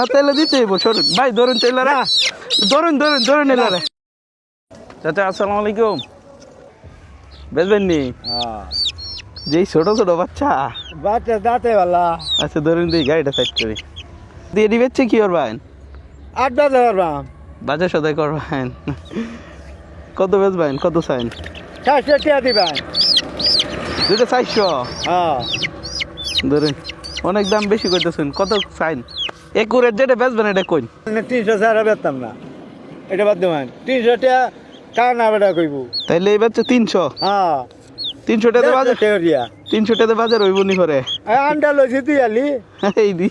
না তাহলে দিতে সরুন ভাই ধরুন তাইলে রে। ধরুন ধরুন ধরুন এলে রে। চাচা আসসালামু আলাইকুম। বেচবেন নি যেই ছোট ছোট বাচ্চা। বাচ্চা দাঁতে বালা। আচ্ছা ধরুন দিই গাড়িটা সাইড করি। দিয়ে দিবেচ্ছে কি করবেন আট বাজে পারবাম বাজার সদাই করবেন কত বেচবেন? কত চাইন? চারশো টিয়া দিবেন। দুটো চারশো? হ্যাঁ। ধরুন অনেক দাম বেশি করতেছেন। কত চাইন? একুরের যেটা বেচবেন এটা কইন? মানে তিনশো ছাড়া বেচতাম না। এটা বাদ দেবেন তিনশো টিয়া কার না বেটা কইব? তাইলে এই বাচ্চা তিনশো। হ্যাঁ। তিনশো টাকা বাজার টিয়া তিনশো টাকা বাজার হইব নি করে আন্ডা লইছি তুই আলি এই দি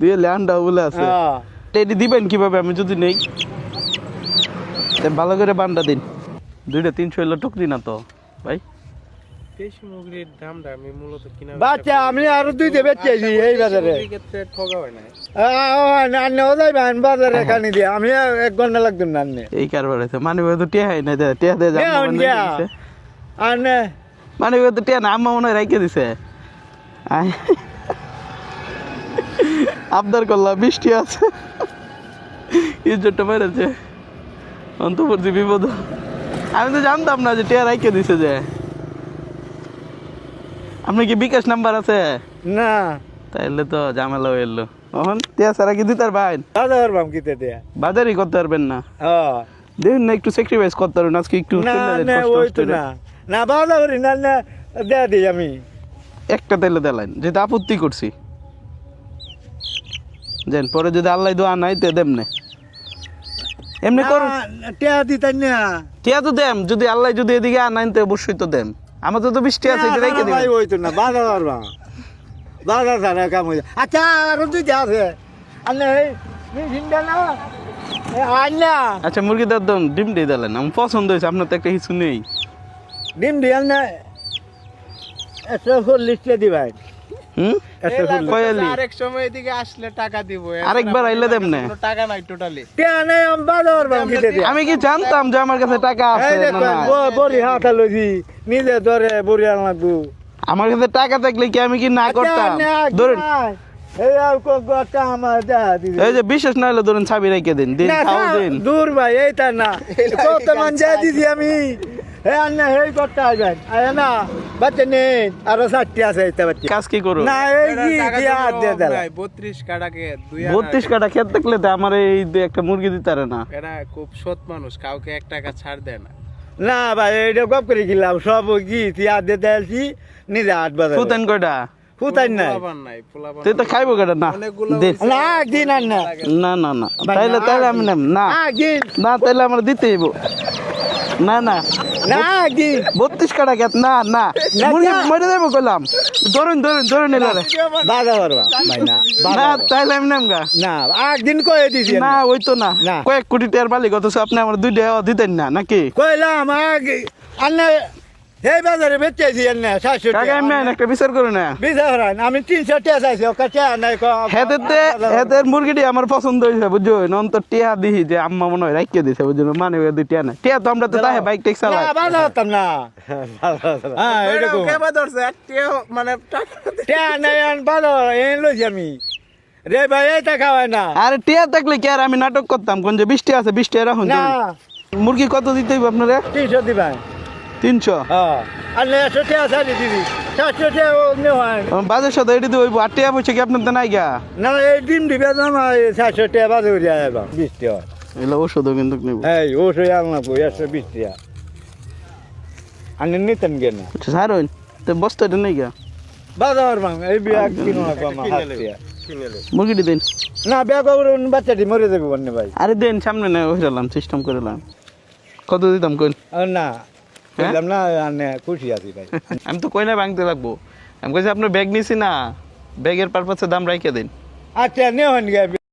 দিয়ে ল্যান্ডা বলে আছে। হ্যাঁ। এটি দিবেন কীভাবে? আমি যদি নেই। ভালো করে বান্ডা দিন। দুইটা তিনশো এলো টুকরি না তো ভাই? দামটা আমি মূলত কিনা বাচ্চা আমি আরও এই বাজারে। হয় না আমি এক ঘণ্টা লাগতাম না এই কারবার আছে মানে তো টিয়া হয় না টিয়া দিয়ে মানে তো টিয়া না আম্মা মনে দিছে। আবদার করলাম বৃষ্টি আছে। ইজ্জতটা মেরেছে অন্তপর্তি বিপদ। আমি তো জানতাম না যে টিয়া রাইখে দিছে যে। আপনার কি বিকাশ নাম্বার আছে? না। তাইলে তো ঝামেলা এলো। তখন টিয়া ছাড়া কি দিতার ভাই দাদা পারবাম কিতে দিয়া বাজারই করতে পারবেন না। হ্যাঁ দেখুন না একটু স্যাক্রিফাইস করতে পারবেন আজকে একটু না না কষ্ট ওই তো না। না বাধা করি না না দেয়া দিই আমি। একটা তেলে দেলাইন যেটা আপত্তি করছি। যেন পরে যদি আল্লাহ দোয়া নাই তে দেম নে। এমনি করুন। টিয়া দিতাই না। টিয়া তো দেম যদি আল্লাহ যদি এদিকে আনাইন তো অবশ্যই তো দেম। আমার তো বৃষ্টি আছে এটা রেখে ওই তো না বাধা বাধা কাম হয়ে আচ্ছা আর আছে। আন আচ্ছা মুরগি দম ডিম দিয়ে দিলেন। আমার পছন্দ হয়েছে আপনার তো একটা কিছু নেই। ডিম দিয়ে না একশো চল্লিশ টিয়া আমি কি জানতাম যে আমার কাছে টাকা আছে? নিজে ধরে বড়ি আনলাগবো আমার কাছে টাকা থাকলে কি আমি কি না আচ্ছা, করতাম? ধরুন এই আর কো- গোটা আমার দেখা দিদি এই যে বিশেষ না হলে ধরুন ছাবি রেখে দিন দূর ভাই এইটা না। কত মান যা দিছি আমি? হেই করতে আসবেন না। বাচ্চা নেই আরও ষাটটি আছে এইটা বাচ্চা কাজ কি করো না এই কি দিয়া দিয়ে দিলাম। বত্রিশ কাটাকে দুই বত্রিশ কাটা খেত থাকলে তো আমার এই একটা মুরগি দিতে পারে না এরা খুব সৎ মানুষ কাউকে এক টাকা ছাড় দেয় না না ভাই এইটা গপ করে গেলাম সব কি তিয়া দিয়ে দিয়েছি নিজে হাট বাজার ফুতেন কয়টা ফুতাই নাই তুই তো খাইবো কেটা না দিন না আর না না না না তাইলে তাইলে আমি নেম না না তাইলে আমার দিতে হইব না না। না কি? বত্রিশ কাটা খেত না না। মুরগি মরে দেবো কইলাম। ধরুন ধরুন ধরুন এলে রে। বাধা পারবা ভাই না না। তাইলে আমি নেম গা। না একদিন কয়ে দিছি না ওই তো না। কয়েক কোটি টাকার মালিক অথচ আপনি আমার দুই টাকা দিতেন না নাকি? কইলাম আগে আন্না এই বাজারে কাকা আমি একটা বিচার করুন না। বিজাহরান আমি তিনশো টাকা চাইছি ওকে টাকা নাই হেতেতে হেতের মুরগিটি আমার পছন্দ হয়েছে বুঝছ? অন্তর টিয়া দিহি যে আম্মা মনে হয় রাখিয়ে দিছে বুঝছ? মানে ওই দুই টিয়া না টিয়া তো আমরা তো তাহে বাইক টেক চালাই না হতাম না। হ্যাঁ এরকম। কেবা ধরছে একটিও মানে নাই আন এই লইছি আমি। রে ভাই টাকা হয় না। আরে টিয়া থাকলে কি আর আমি নাটক করতাম? কোন যে বৃষ্টি আছে বৃষ্টি রাখুন মুরগি কত দিতে হইব আপনারা? তিনশো দিবেন তিনশো? হ্যাঁ। বাজার সাথে এটি তো পয়সা কি আপনার তো নাই গা? না এই ডিম দিবে না সাতশো টাকা বাজে উঠে যাবে বৃষ্টি এগুলো ওষুধও কিন্তু নিব। আনলাম একশো বিশ টাকা। নিতেন স্যার তো বস্তাটা নেই গা। বাজার বাং এই বিয়া কিনো না। মুরগিটি দিন। বিয়া বাচ্চাটি মরে যাবে বন্যে ভাই। আরে দেন সামনে না সিস্টেম করিলাম কত দিতাম কইন? আর না। হ্যাঁ? না আনে খুশি আছি ভাই। আমি তো কই না ভাঙতে লাগবো। আমি কইছি আপনার ব্যাগ নিছি না। ব্যাগের পারপাসে দাম রাইখে দিন। আচ্ছা নে হন গে